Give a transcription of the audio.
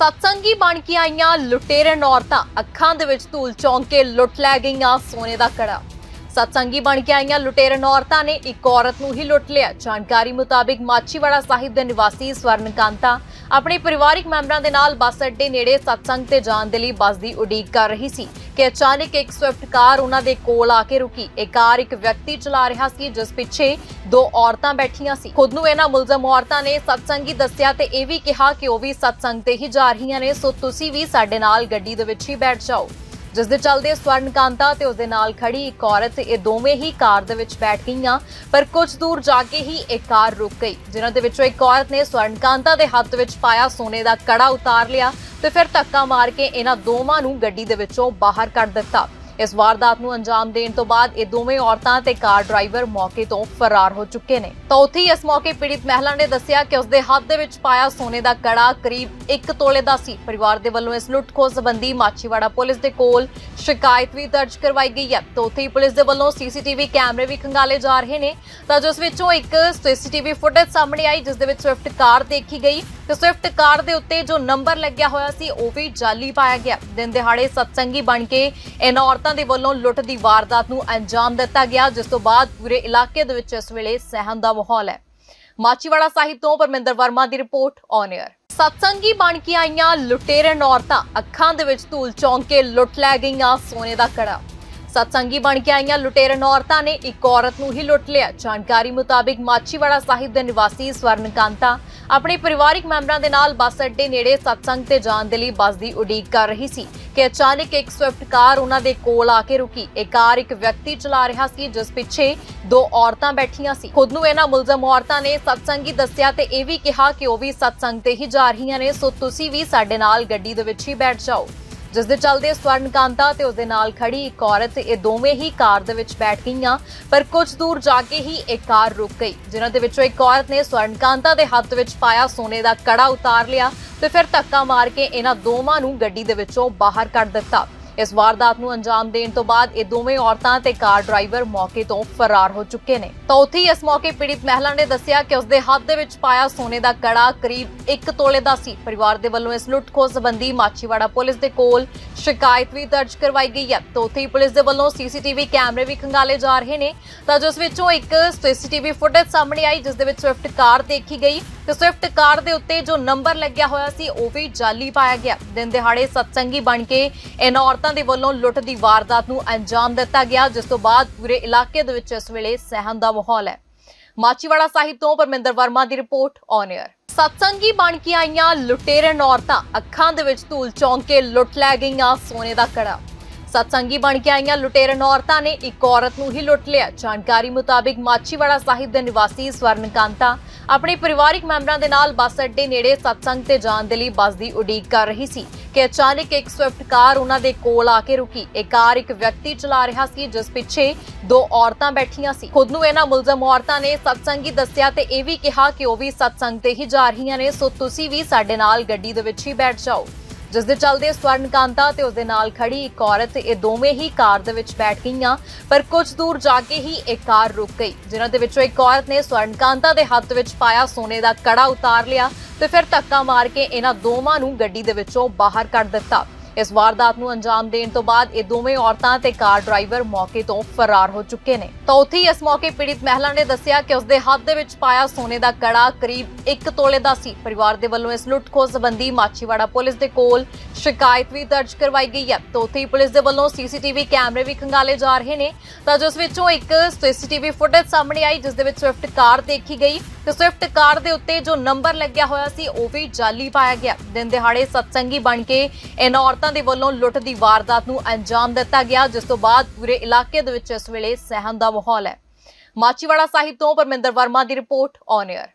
ਸਤਸੰਗੀ ਬਣ ਕੇ ਆਈਆਂ ਲੁਟੇਰਨ ਔਰਤਾਂ ਅੱਖਾਂ ਦੇ ਵਿੱਚ ਧੂਲ ਚੌਂਕ ਕੇ ਲੁੱਟ ਲੈ ਗਈਆਂ, ਸੋਨੇ ਦਾ ਕੜਾ। ਸਤਸੰਗੀ ਬਣ ਕੇ ਆਈਆਂ ਲੁਟੇਰਨ ਔਰਤਾਂ ਨੇ ਇੱਕ ਔਰਤ ਨੂੰ ਹੀ ਲੁੱਟ ਲਿਆ ਜਾਣਕਾਰੀ ਮੁਤਾਬਿਕ ਮਾਚੀਵਾੜਾ ਸਾਹਿਬ ਦੇ ਨਿਵਾਸੀ ਸਵਰਨਕਾਂਤਾ ਆਪਣੇ ਪਰਿਵਾਰਿਕ ਮੈਂਬਰਾਂ ਦੇ ਨਾਲ ਬੱਸ ਅੱਡੇ ਨੇੜੇ ਸਤਸੰਗ ਤੇ ਜਾਣ ਦੇ ਲਈ ਬੱਸ ਦੀ ਉਡੀਕ ਕਰ ਰਹੀ ਸੀ ਕਿ ਅਚਾਨਕ ਇੱਕ ਸਵਿਫਟ ਕਾਰ ਉਹਨਾਂ ਦੇ ਕੋਲ ਆ ਕੇ ਰੁਕੀ ਇਹ ਕਾਰ ਇੱਕ ਵਿਅਕਤੀ ਚਲਾ ਰਿਹਾ ਸੀ ਜਿਸ ਪਿੱਛੇ ਦੋ ਔਰਤਾਂ ਬੈਠੀਆਂ ਸੀ ਖੁਦ ਨੂੰ ਇਹਨਾਂ ਮੁਲਜ਼ਮ ਔਰਤਾਂ ਨੇ ਸਤਸੰਗੀ ਦੱਸਿਆ ਤੇ ਇਹ ਵੀ ਕਿਹਾ ਕਿ ਉਹ ਵੀ ਸਤਸੰਗ ਤੇ ਹੀ ਜਾ ਰਹੀਆਂ ਨੇ ਸੋ ਤੁਸੀਂ ਵੀ ਸਾਡੇ ਨਾਲ ਗੱਡੀ ਦੇ ਵਿੱਚ ਹੀ ਬੈਠ ਜਾਓ ਜਿਸ ਦੇ ਚੱਲਦੇ ਸਵਰਨਕਾਂਤਾ ਤੇ ਉਸਦੇ ਨਾਲ ਖੜੀ ਇੱਕ ਔਰਤ, ਇਹ ਦੋਵੇਂ ਹੀ ਕਾਰ ਦੇ ਵਿੱਚ ਬੈਠ ਗਈਆਂ, ਪਰ ਕੁਝ ਦੂਰ ਜਾ ਕੇ ਹੀ ਇਹ ਕਾਰ ਰੁਕ ਗਈ, ਜਿਨ੍ਹਾਂ ਦੇ ਵਿੱਚੋਂ ਇੱਕ ਔਰਤ ਨੇ ਸਵਰਨਕਾਂਤਾ ਦੇ ਹੱਥ ਵਿੱਚ ਪਾਇਆ ਸੋਨੇ ਦਾ ਕੜਾ ਉਤਾਰ ਲਿਆ ਤੇ ਫਿਰ ਧੱਕਾ ਮਾਰ ਕੇ ਇਹਨਾਂ ਦੋਵਾਂ ਨੂੰ ਗੱਡੀ ਦੇ ਵਿੱਚੋਂ ਬਾਹਰ ਕੱਢ ਦਿੱਤਾ। ਇਸ ਵਾਰਦਾਤ ਨੂੰ ਅੰਜਾਮ ਦੇਣ ਤੋਂ ਬਾਅਦ ਇਹ ਦੋਵੇਂ ਔਰਤਾਂ ਤੇ ਕਾਰ ਡਰਾਈਵਰ ਮੌਕੇ ਤੋਂ ਫਰਾਰ ਹੋ ਚੁੱਕੇ ਨੇ। ਤਾਂ ਉੱਥੇ ਹੀ ਇਸ ਮੌਕੇ ਪੀੜਿਤ ਮਹਿਲਾ ਨੇ ਦੱਸਿਆ ਕਿ ਉਸਦੇ ਹੱਥ ਦੇ ਵਿੱਚ ਪਾਇਆ ਸੋਨੇ ਦਾ ਕੜਾ ਕਰੀਬ 1 ਤੋਲੇ ਦਾ ਸੀ। ਪਰਿਵਾਰ ਦੇ ਵੱਲੋਂ ਇਸ ਲੁੱਟ ਸੰਬੰਧੀ ਮਾਚੀਵਾੜਾ ਪੁਲਿਸ ਦੇ ਕੋਲ ਸ਼ਿਕਾਇਤ ਵੀ ਦਰਜ ਕਰਵਾਈ ਗਈ ਹੈ। ਤਾਂ ਉੱਥੇ ਹੀ ਪੁਲਿਸ ਦੇ ਵੱਲੋਂ ਸੀਸੀਟੀਵੀ ਕੈਮਰੇ ਵੀ ਖੰਗਾਲੇ ਜਾ ਰਹੇ ਨੇ। ਤਾਂ ਜਿਸ ਵਿੱਚੋਂ ਇੱਕ ਸੀਸੀਟੀਵੀ ਫੁਟੇਜ ਸਾਹਮਣੇ ਆਈ, ਜਿਸ ਦੇ ਵਿੱਚ ਸਵਿਫਟ ਕਾਰ ਦੇਖੀ ਗਈ। ਤੇ ਸਵਿਫਟ ਕਾਰ ਦੇ ਉੱਤੇ ਜੋ ਨੰਬਰ ਲੱਗਿਆ ਹੋਇਆ ਸੀ, ਉਹ ਵੀ ਜਾਲੀ ਪਾਇਆ ਗਿਆ। ਦਿਨ ਦਿਹਾੜੇ ਸਤਸੰਗੀ ਬਣ ਕੇ ਇਹਨਾਂ ਔਰਤਾਂ ਦੇ ਵੱਲੋਂ ਲੁੱਟ ਦੀ ਵਾਰਦਾਤ ਨੂੰ ਅੰਜਾਮ ਦਿੱਤਾ ਗਿਆ, ਜਿਸ ਤੋਂ ਬਾਅਦ ਪੂਰੇ ਇਲਾਕੇ ਦੇ ਵਿੱਚ ਇਸ ਵੇਲੇ ਸਹਿਮ ਦਾ ਮਾਹੌਲ ਹੈ। ਮਾਚੀਵਾੜਾ ਸਾਹਿਬ ਤੋਂ ਪਰਮਿੰਦਰ ਵਰਮਾ ਦੀ ਰਿਪੋਰਟ ਔਨ 에ਅਰ ਸਤਸੰਗੀ ਬਣ ਕੇ ਆਈਆਂ ਲੁਟੇਰਨ ਔਰਤਾਂ ਅੱਖਾਂ ਦੇ ਵਿੱਚ ਧੂਲ ਚੌਂਕ ਕੇ ਲੁੱਟ ਲੈ ਗਈਆਂ, ਸੋਨੇ ਦਾ ਕੜਾ। ਸਤਸੰਗੀ ਬਣ ਕੇ ਆਈਆਂ ਲੁਟੇਰਨ ਔਰਤਾਂ ਨੇ ਇੱਕ ਔਰਤ ਨੂੰ ਹੀ ਲੁੱਟ ਲਿਆ। ਜਾਣਕਾਰੀ ਮੁਤਾਬਿਕ ਮਾਚੀਵਾੜਾ ਸਾਹਿਬ ਦੇ ਨਿਵਾਸੀ ਸਵਰਨਕਾਂਤਾ ਆਪਣੇ ਪਰਿਵਾਰਿਕ ਮੈਂਬਰਾਂ ਦੇ ਨਾਲ ਬੱਸ ਅੱਡੇ ਨੇੜੇ ਸਤਸੰਗ ਤੇ ਜਾਣ ਦੇ ਲਈ ਬੱਸ ਦੀ ਉਡੀਕ ਕਰ ਰਹੀ ਸੀ ਕਿ ਅਚਾਨਕ ਇੱਕ ਸਵਿਫਟ ਕਾਰ ਉਹਨਾਂ ਦੇ ਕੋਲ ਆ ਕੇ ਰੁਕੀ। ਇਹ ਕਾਰ ਇੱਕ ਵਿਅਕਤੀ ਚਲਾ ਰਿਹਾ ਸੀ, ਜਿਸ ਪਿੱਛੇ ਦੋ ਔਰਤਾਂ ਬੈਠੀਆਂ ਸੀ। ਖੁਦ ਨੂੰ ਇਹਨਾਂ ਮੁਲਜ਼ਮ ਔਰਤਾਂ ਨੇ ਸਤਸੰਗੀ ਦੱਸਿਆ ਤੇ ਇਹ ਵੀ ਕਿਹਾ ਕਿ ਉਹ ਵੀ ਸਤਸੰਗ ਤੇ ਹੀ ਜਾ ਰਹੀਆਂ ਨੇ, ਸੋ ਤੁਸੀਂ ਵੀ ਸਾਡੇ ਨਾਲ ਗੱਡੀ ਦੇ ਵਿੱਚ ਹੀ ਬੈਠ ਜਾਓ। ਜਿਸ ਦੇ ਚੱਲਦੇ ਸਵਰਨਕਾਂਤਾ ਤੇ ਉਸਦੇ ਨਾਲ ਖੜੀ ਇੱਕ ਔਰਤ, ਇਹ ਦੋਵੇਂ ਹੀ ਕਾਰ ਦੇ ਵਿੱਚ ਬੈਠ ਗਈਆਂ, ਪਰ ਕੁਝ ਦੂਰ ਜਾ ਕੇ ਹੀ ਇਹ ਕਾਰ ਰੁਕ ਗਈ। ਜਿਨ੍ਹਾਂ ਦੇ ਵਿੱਚੋਂ ਇੱਕ ਔਰਤ ਨੇ ਸਵਰਨਕਾਂਤਾ ਦੇ ਹੱਥ ਵਿੱਚ ਪਾਇਆ, ਸੋਨੇ ਦਾ ਕੜਾ ਉਤਾਰ ਲਿਆ ਤੇ ਫਿਰ ਧੱਕਾ ਮਾਰ ਕੇ ਇਹਨਾਂ ਦੋਵਾਂ ਨੂੰ ਗੱਡੀ ਦੇ ਵਿੱਚੋਂ ਬਾਹਰ ਕੱਢ ਦਿੱਤਾ। ਇਸ ਵਾਰਦਾਤ ਨੂੰ ਅੰਜਾਮ ਦੇਣ ਤੋਂ ਬਾਅਦ ਇਹ ਦੋਵੇਂ ਔਰਤਾਂ ਤੇ ਕਾਰ ਡਰਾਈਵਰ ਮੌਕੇ ਤੋਂ ਫਰਾਰ ਹੋ ਚੁੱਕੇ ਨੇ। ਤਾਂ ਉੱਥੇ ਇਸ ਮੌਕੇ ਪੀੜਿਤ ਮਹਿਲਾ ਨੇ ਦੱਸਿਆ ਕਿ ਉਸਦੇ ਹੱਥ ਦੇ ਵਿੱਚ ਪਾਇਆ ਸੋਨੇ ਦਾ ਕੜਾ ਕਰੀਬ 1 ਤੋਲੇ ਦਾ ਸੀ। ਪਰਿਵਾਰ ਦੇ ਵੱਲੋਂ ਇਸ ਲੁੱਟ ਖੋਹ ਸੰਬੰਧੀ ਮਾਛੀਵਾੜਾ ਪੁਲਿਸ ਦੇ ਕੋਲ ਸ਼ਿਕਾਇਤ ਵੀ ਦਰਜ ਕਰਵਾਈ ਗਈ ਹੈ। ਤਾਂ ਉੱਥੇ ਹੀ ਪੁਲਿਸ ਦੇ ਵੱਲੋਂ ਸੀਸੀਟੀਵੀ ਕੈਮਰੇ ਵੀ ਖੰਗਾਲੇ ਜਾ ਰਹੇ ਨੇ। ਤਾਂ ਜਿਸ ਵਿੱਚੋਂ ਇੱਕ ਸੀਸੀਟੀਵੀ ਫੁਟੇਜ ਸਾਹਮਣੇ ਆਈ, ਜਿਸ ਦੇ ਵਿੱਚ ਸਵਿਫਟ ਕਾਰ ਦੇਖੀ ਗਈ। ਤੇ ਸਵਿਫਟ ਕਾਰ ਦੇ ਉੱਤੇ ਜੋ ਨੰਬਰ ਲੱਗਿਆ ਹੋਇਆ ਸੀ, ਉਹ ਵੀ ਜਾਲੀ ਪਾਇਆ ਗਿਆ। ਦਿਨ ਦਿਹਾੜੇ ਸਤਸੰਗੀ ਬਣ ਕੇ ਇਹਨਾਂ ਔਰਤਾਂ ਦੇ ਵੱਲੋਂ ਲੁੱਟ ਦੀ ਵਾਰਦਾਤ ਨੂੰ ਅੰਜਾਮ ਦਿੱਤਾ ਗਿਆ, ਜਿਸ ਤੋਂ ਬਾਅਦ ਪੂਰੇ ਇਲਾਕੇ ਦੇ ਵਿੱਚ ਇਸ ਵੇਲੇ ਸਹਿਮ ਦਾ ਮਾਹੌਲ ਹੈ। ਮਾਚੀਵਾੜਾ ਸਾਹਿਬ ਤੋਂ ਪਰਮਿੰਦਰ ਵਰਮਾ ਦੀ ਰਿਪੋਰਟ ਔਨ 에ਅਰ ਸਤਸੰਗੀ ਬਣ ਕੇ ਆਈਆਂ ਲੁਟੇਰਨ ਔਰਤਾਂ ਅੱਖਾਂ ਦੇ ਵਿੱਚ ਧੂਲ ਚੌਂਕ ਕੇ ਲੁੱਟ ਲੈ ਗਈਆਂ, ਸੋਨੇ ਦਾ ਕੜਾ। ਸਤਸੰਗੀ ਬਣ ਕੇ ਆਈਆਂ ਲੁਟੇਰਨ ਔਰਤਾਂ ਨੇ ਇੱਕ ਔਰਤ ਨੂੰ ਹੀ ਲੁੱਟ ਲਿਆ। ਜਾਣਕਾਰੀ ਮੁਤਾਬਿਕ ਮਾਚੀਵਾੜਾ ਸਾਹਿਬ ਦੇ ਨਿਵਾਸੀ ਸਵਰਨਕਾਂਤਾ ਆਪਣੇ ਪਰਿਵਾਰਿਕ ਮੈਂਬਰਾਂ ਦੇ ਨਾਲ ਬੱਸ ਅੱਡੇ ਨੇੜੇ ਸਤਸੰਗ ਤੇ ਜਾਣ ਦੇ ਲਈ ਬੱਸ ਦੀ ਉਡੀਕ ਕਰ ਰਹੀ ਸੀ ਕਿ ਅਚਾਨਕ ਇੱਕ ਸਵਿਫਟ ਕਾਰ ਉਹਨਾਂ ਦੇ ਕੋਲ ਆ ਕੇ ਰੁਕੀ। ਇਹ ਕਾਰ ਇੱਕ ਵਿਅਕਤੀ ਚਲਾ ਰਿਹਾ ਸੀ, ਜਿਸ ਪਿੱਛੇ ਦੋ ਔਰਤਾਂ ਬੈਠੀਆਂ ਸੀ। ਖੁਦ ਨੂੰ ਇਹਨਾਂ ਮੁਲਜ਼ਮ ਔਰਤਾਂ ਨੇ ਸਤਸੰਗੀ ਦੱਸਿਆ ਤੇ ਇਹ ਵੀ ਕਿਹਾ ਕਿ ਉਹ ਵੀ ਸਤਸੰਗ ਤੇ ਹੀ ਜਾ ਰਹੀਆਂ ਨੇ, ਸੋ ਤੁਸੀਂ ਵੀ ਸਾਡੇ ਨਾਲ ਗੱਡੀ ਦੇ ਵਿੱਚ ਹੀ ਬੈਠ ਜਾਓ। ਜਿਸ ਦੇ ਚੱਲਦੇ ਸਵਰਨਕਾਂਤਾ ਤੇ ਉਸਦੇ ਨਾਲ ਖੜੀ ਇੱਕ ਔਰਤ, ਇਹ ਦੋਵੇਂ ਹੀ ਕਾਰ ਦੇ ਵਿੱਚ ਬੈਠ ਗਈਆਂ, ਪਰ ਕੁਝ ਦੂਰ ਜਾ ਕੇ ਹੀ ਇਹ ਕਾਰ ਰੁਕ ਗਈ, ਜਿਨ੍ਹਾਂ ਦੇ ਵਿੱਚੋਂ ਇੱਕ ਔਰਤ ਨੇ ਸਵਰਨਕਾਂਤਾ ਦੇ ਹੱਥ ਵਿੱਚ ਪਾਇਆ, ਸੋਨੇ ਦਾ ਕੜਾ ਉਤਾਰ ਲਿਆ ਤੇ ਫਿਰ ਧੱਕਾ ਮਾਰ ਕੇ ਇਹਨਾਂ ਦੋਵਾਂ ਨੂੰ ਗੱਡੀ ਦੇ ਵਿੱਚੋਂ ਬਾਹਰ ਕੱਢ ਦਿੱਤਾ। ਇਸ ਵਾਰਦਾਤ ਨੂੰ ਅੰਜਾਮ ਦੇਣ ਤੋਂ ਬਾਅਦ ਇਹ ਦੋਵੇਂ ਔਰਤਾਂ ਤੇ ਕਾਰ ਡਰਾਈਵਰ ਮੌਕੇ ਤੋਂ ਫਰਾਰ ਹੋ ਚੁੱਕੇ ਨੇ। ਤਾਂ ਉੱਥੇ ਇਸ ਮੌਕੇ ਪੀੜਿਤ ਮਹਿਲਾ ਨੇ ਦੱਸਿਆ ਕਿ ਉਸਦੇ ਹੱਥ ਦੇ ਵਿੱਚ ਪਾਇਆ ਸੋਨੇ ਦਾ ਕੜਾ ਕਰੀਬ 1 ਤੋਲੇ ਦਾ ਸੀ। ਪਰਿਵਾਰ ਦੇ ਵੱਲੋਂ ਇਸ ਲੁੱਟ ਖੋਹ ਸੰਬੰਧੀ ਮਾਛੀਵਾੜਾ ਪੁਲਿਸ ਦੇ ਕੋਲ ਸ਼ਿਕਾਇਤ ਵੀ ਦਰਜ ਕਰਵਾਈ ਗਈ ਹੈ। ਤਾਂ ਉੱਥੇ ਹੀ ਪੁਲਿਸ ਦੇ ਵੱਲੋਂ ਸੀਸੀਟੀਵੀ ਕੈਮਰੇ ਵੀ ਖੰਗਾਲੇ ਜਾ ਰਹੇ ਨੇ। ਤਾਂ ਜਿਸ ਵਿੱਚੋਂ ਇੱਕ ਸੀਸੀਟੀਵੀ ਫੁਟੇਜ ਸਾਹਮਣੇ ਆਈ, ਜਿਸ ਦੇ ਵਿੱਚ ਸਵਿਫਟ ਕਾਰ ਦੇਖੀ ਗਈ। ਤੇ ਸਵਿਫਟ ਕਾਰ ਦੇ ਉੱਤੇ ਜੋ ਨੰਬਰ ਲੱਗਿਆ ਹੋਇਆ ਸੀ, ਉਹ ਵੀ ਜਾਲੀ ਪਾਇਆ ਗਿਆ। ਦਿਨ ਦਿਹਾੜੇ ਸਤਸੰਗੀ ਬਣ ਕੇ ਇਹਨਾਂ ਔਰਤਾਂ ਦੇ ਵੱਲੋਂ ਲੁੱਟ ਦੀ ਵਾਰਦਾਤ ਨੂੰ ਅੰਜਾਮ ਦਿੱਤਾ ਗਿਆ, ਜਿਸ ਤੋਂ ਬਾਅਦ ਪੂਰੇ ਇਲਾਕੇ ਦੇ ਵਿੱਚ ਇਸ ਵੇਲੇ ਸਹਿਮ ਦਾ ਮਾਹੌਲ ਹੈ। ਮਾਚੀਵਾੜਾ ਸਾਹਿਬ ਤੋਂ ਪਰਮਿੰਦਰ ਵਰਮਾ ਦੀ ਰਿਪੋਰਟ ਔਨ 에ਅਰ